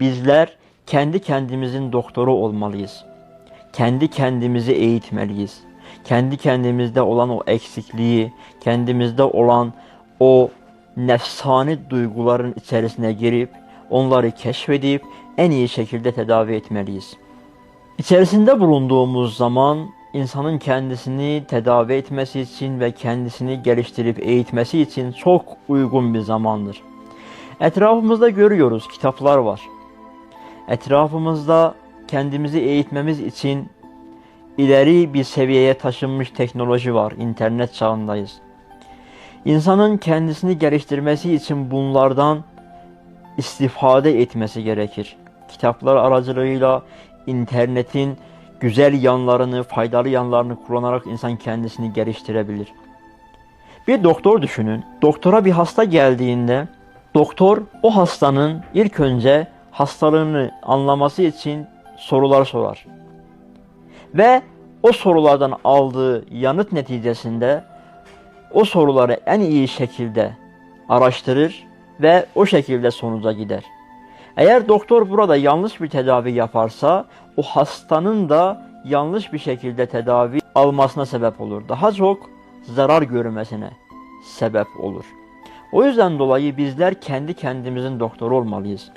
Bizler kendi kendimizin doktoru olmalıyız. Kendi kendimizi eğitmeliyiz. Kendi kendimizde olan o eksikliği, kendimizde olan o nefsani duyguların içerisine girip onları keşfedip en iyi şekilde tedavi etmeliyiz. İçerisinde bulunduğumuz zaman insanın kendisini tedavi etmesi için ve kendisini geliştirip eğitmesi için çok uygun bir zamandır. Etrafımızda görüyoruz kitaplar var. Etrafımızda kendimizi eğitmemiz için ileri bir seviyeye taşınmış teknoloji var. İnternet çağındayız. İnsanın kendisini geliştirmesi için bunlardan istifade etmesi gerekir. Kitaplar aracılığıyla internetin güzel yanlarını, faydalı yanlarını kullanarak insan kendisini geliştirebilir. Bir doktor düşünün. Doktora bir hasta geldiğinde doktor o hastanın ilk önce hastalığını anlaması için sorular sorar. Ve o sorulardan aldığı yanıt neticesinde o soruları en iyi şekilde araştırır ve o şekilde sonuca gider. Eğer doktor burada yanlış bir tedavi yaparsa o hastanın da yanlış bir şekilde tedavi almasına sebep olur. Daha çok zarar görmesine sebep olur. O yüzden dolayı bizler kendi kendimizin doktoru olmalıyız.